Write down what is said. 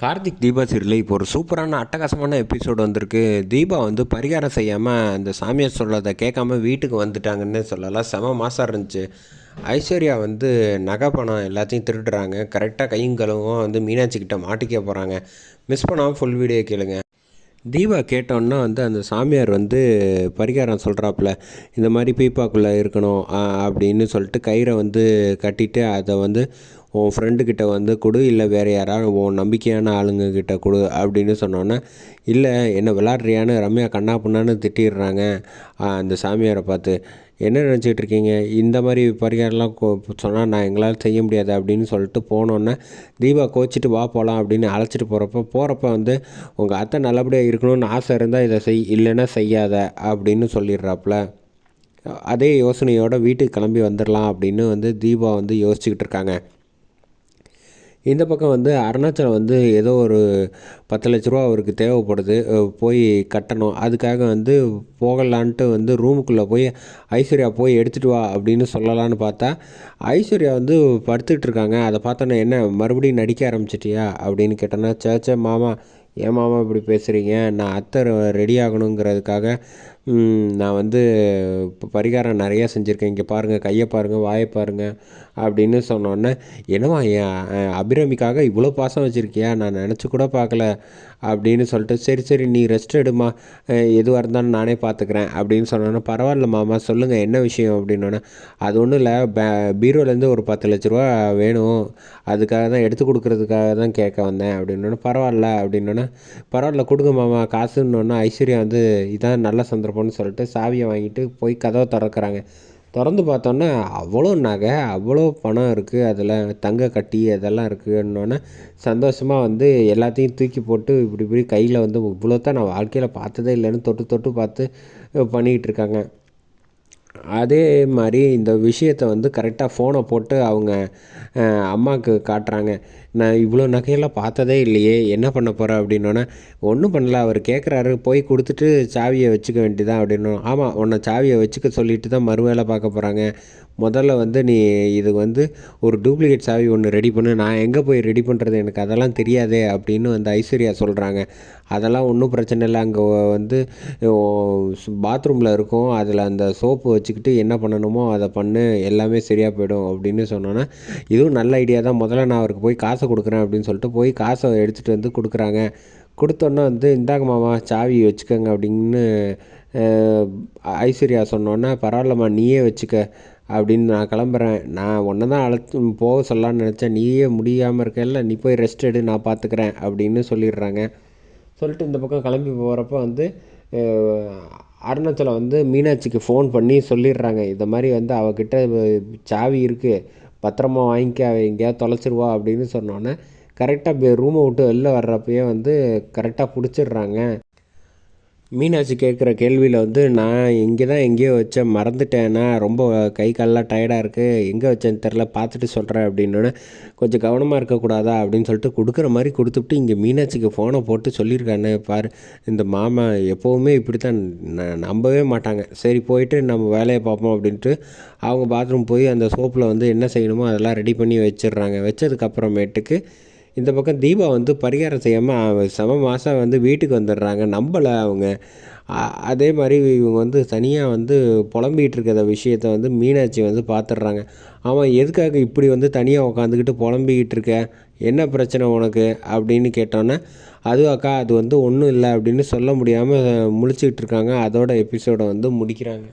கார்த்திக் தீபா சீரியலில் இப்போ ஒரு சூப்பரான அட்டகாசமான எபிசோடு வந்திருக்கு. தீபா வந்து பரிகாரம் செய்யாமல் அந்த சாமியார் சொல்லதை கேட்காம வீட்டுக்கு வந்துட்டாங்கன்னு சொல்லலாம். செம மாதம் இருந்துச்சு. ஐஸ்வர்யா வந்து நகை பணம் எல்லாத்தையும் திருடுறாங்க. கரெக்டாக கையும் கழுவும் வந்து மீனாட்சி கிட்ட மாட்டிக்க போகிறாங்க மிஸ் பண்ணாமல் ஃபுல் வீடியோ கேளுங்க. தீபா கேட்டோன்னா வந்து அந்த சாமியார் வந்து பரிகாரம் சொல்கிறாப்புல இந்த மாதிரி பீப்பாக்குள்ளே இருக்கணும் அப்படின்னு சொல்லிட்டு கயிறை வந்து கட்டிட்டு அதை வந்து உன் ஃப்ரெண்டுக்கிட்ட வந்து கொடு இல்லை வேறு யாராவது உன் நம்பிக்கையான ஆளுங்கக்கிட்ட கொடு அப்படின்னு சொன்னோன்னே இல்லை என்ன விளாட்றியான்னு ரம்யா கண்ணா புண்ணான்னு திட்டிடுறாங்க. அந்த சாமியாரை பார்த்து என்ன நினச்சிக்கிட்டு இருக்கீங்க? இந்த மாதிரி பரிகாரம்லாம் சொன்னால் நான் எங்களால் செய்ய முடியாது அப்படின்னு சொல்லிட்டு போனோன்னே தீபா கோச்சிட்டு வா போகலாம் அப்படின்னு அழைச்சிட்டு போகிறப்ப போகிறப்ப வந்து உங்கள் அத்தை நல்லபடியாக இருக்கணும்னு ஆசை இருந்தால் இதை செய் இல்லைன்னா செய்யாத அப்படின்னு சொல்லிடுறாப்புல. அதே யோசனையோட வீட்டுக்கு கிளம்பி வந்துடலாம் அப்படின்னு வந்து தீபா வந்து யோசிச்சுக்கிட்டு இருக்காங்க. இந்த பக்கம் வந்து அருணாச்சலம் வந்து ஏதோ ஒரு பத்து லட்ச ரூபா அவருக்கு தேவைப்படுது. போய் கட்டணும். அதுக்காக வந்து போகலான்ட்டு வந்து ரூமுக்குள்ளே போய் ஐஸ்வர்யா போய் எடுத்துகிட்டு வா அப்படின்னு சொல்லலான்னு பார்த்தா ஐஸ்வர்யா வந்து படுத்துக்கிட்டு இருக்காங்க அதை பார்த்தோன்னே என்ன மறுபடியும் நடிக்க ஆரம்பிச்சிட்டியா அப்படின்னு கேட்டோன்னா சேச்சே மாமா ஏன் மாமா இப்படி பேசுகிறீங்க நான் அத்தை ரெடி ஆகணுங்கிறதுக்காக நான் வந்து இப்போ பரிகாரம் நிறையா செஞ்சுருக்கேன். இங்கே பாருங்கள் கையை பாருங்கள் வாயை பாருங்கள் அப்படின்னு சொன்னோன்னே என்னவா என் அபிராமிக்காக இவ்வளோ பாசம் வச்சுருக்கியா? நான் நினச்சி கூட பார்க்கல அப்படின்னு சொல்லிட்டு சரி சரி நீ ரெஸ்ட் எடுமா எதுவாக இருந்தாலும் நானே பார்த்துக்கிறேன் அப்படின்னு சொன்னோன்னே பரவாயில்ல மாமா சொல்லுங்கள் என்ன விஷயம் அப்படின்னோடனே அது ஒன்றும் இல்லை பே பீரோலேருந்து ஒரு பத்து லட்ச ரூபா வேணும். அதுக்காக தான் எடுத்து கொடுக்குறதுக்காக தான் கேட்க வந்தேன் அப்படின்னோடனே பரவாயில்ல அப்படின்னோடனே பரவாயில்ல கொடுங்க மாமா காசுன்னொன்னே ஐஸ்வர்யா வந்து இதான் நல்ல சந்தர்ப்பம்னு சொல்லிட்டு சாவியை வாங்கிட்டு போய் கதவை திறக்கிறாங்க. திறந்து பார்த்தோன்னே அவ்வளோ நகை அவ்வளோ பணம் இருக்குது அதில் தங்க கட்டி அதெல்லாம் இருக்குன்னொன்னே சந்தோஷமாக வந்து எல்லாத்தையும் தூக்கி போட்டு இப்படி இப்படி கையில் வந்து இவ்வளோ தான் நான் வாழ்க்கையில் பார்த்ததே இல்லைன்னு தொட்டு தொட்டு பார்த்து பண்ணிக்கிட்டு இருக்காங்க. அதே மாதிரி இந்த விஷயத்தை வந்து கரெக்டாக ஃபோனை போட்டு அவங்க அம்மாவுக்கு காட்டுறாங்க. நான் இவ்வளோ நகையெல்லாம் பார்த்ததே இல்லையே என்ன பண்ண போகிற அப்படின்னோடனே ஒன்றும் பண்ணல அவர் கேட்குறாரு போய் கொடுத்துட்டு சாவியை வச்சுக்க வேண்டியதான் அப்படின்னு ஆமாம் உன்னை சாவியை வச்சுக்க சொல்லிட்டு தான் மறு வேலை பார்க்க போகிறாங்க முதல்ல வந்து நீ இது வந்து ஒரு டூப்ளிகேட் சாவி ஒன்று ரெடி பண்ணு. நான் எங்கே போய் ரெடி பண்ணுறது எனக்கு அதெல்லாம் தெரியாதே அப்படின்னு வந்து ஐஸ்வர்யா சொல்கிறாங்க அதெல்லாம் ஒன்றும் பிரச்சனை இல்லை. அங்கே வந்து பாத்ரூமில் இருக்கும். அதில் அந்த சோப்பு வச்சுக்கிட்டு என்ன பண்ணணுமோ அதை பண்ணு. எல்லாமே சரியாக போயிடும் அப்படின்னு சொன்னோன்னா இதுவும் நல்ல ஐடியா தான். முதல்ல நான் அவருக்கு போய் காசை கொடுக்குறேன் அப்படின்னு சொல்லிட்டு போய் காசை எடுத்துகிட்டு வந்து கொடுக்குறாங்க. கொடுத்தோன்னே வந்து இந்தாங்க மாமா சாவி வச்சுக்கோங்க அப்படின்னு ஐஸ்வர்யா சொன்னோன்னே பரவாயில்லம்மா நீயே வச்சுக்க. அப்படின்னு நான் கிளம்புறேன். நான் ஒன்று தான் அழைத்து போக சொல்லலான்னு நினச்சேன். நீயே முடியாமல் இருக்கல நீ போய் ரெஸ்ட் எடு நான் பார்த்துக்கிறேன் அப்படின்னு சொல்லிடுறாங்க. சொல்லிட்டு இந்த பக்கம் கிளம்பி போகிறப்ப வந்து அருணாச்சலம் வந்து மீனாட்சிக்கு ஃபோன் பண்ணி சொல்லிடுறாங்க. இந்த மாதிரி வந்து அவகிட்ட சாவி இருக்குது பத்திரமா வாங்கிக்க அவள் எங்கேயாவது தொலைச்சிருவா அப்படின்னு சொன்னோன்னே கரெக்டாக ரூமை விட்டு வெளில வர்றப்பயே வந்து கரெக்டாக பிடிச்சிடுறாங்க. மீனாட்சி கேட்குற கேள்வியில் வந்து நான் இங்கே தான் எங்கேயோ வச்சேன் மறந்துட்டேன்னா ரொம்ப கை காலெலாம் டயர்டாக இருக்குது எங்கே வச்சேன்னு தெரில பார்த்துட்டு சொல்கிறேன் அப்படின்னோடனே கொஞ்சம் கவனமாக இருக்கக்கூடாதா? அப்படின்னு சொல்லிட்டு கொடுக்குற மாதிரி கொடுத்துட்டு இங்கே மீனாட்சிக்கு ஃபோனை போட்டு சொல்லியிருக்கானே பாரு. இந்த மாமா எப்போவுமே இப்படி தான் ந- நம்பவே மாட்டாங்க. சரி போயிட்டு நம்ம வேலையை பார்ப்போம். அப்படின்ட்டு அவங்க பாத்ரூம் போய் அந்த சோப்பில் வந்து என்ன செய்யணுமோ அதெல்லாம் ரெடி பண்ணி வச்சிடுறாங்க. வச்சதுக்கப்புறமேட்டுக்கு இந்த பக்கம் தீபா வந்து பரிகாரம் செய்யாமல் செம மாதம் வந்து வீட்டுக்கு வந்துடுறாங்க. நம்பலை அவங்க. அதே மாதிரி இவங்க வந்து தனியாக வந்து புலம்பிகிட்டு இருக்கிற விஷயத்த வந்து மீனாட்சி வந்து பார்த்துடுறாங்க ஆமாம் எதுக்காக இப்படி வந்து தனியாக உட்காந்துக்கிட்டு புலம்பிக்கிட்டு இருக்க? என்ன பிரச்சனை உனக்கு? அப்படின்னு கேட்டோன்னே அது அக்கா அது வந்து ஒன்றும் இல்லை அப்படின்னு சொல்ல முடியாமல் முழிச்சிக்கிட்டு இருக்காங்க. அதோட எபிசோடை வந்து முடிக்கிறாங்க.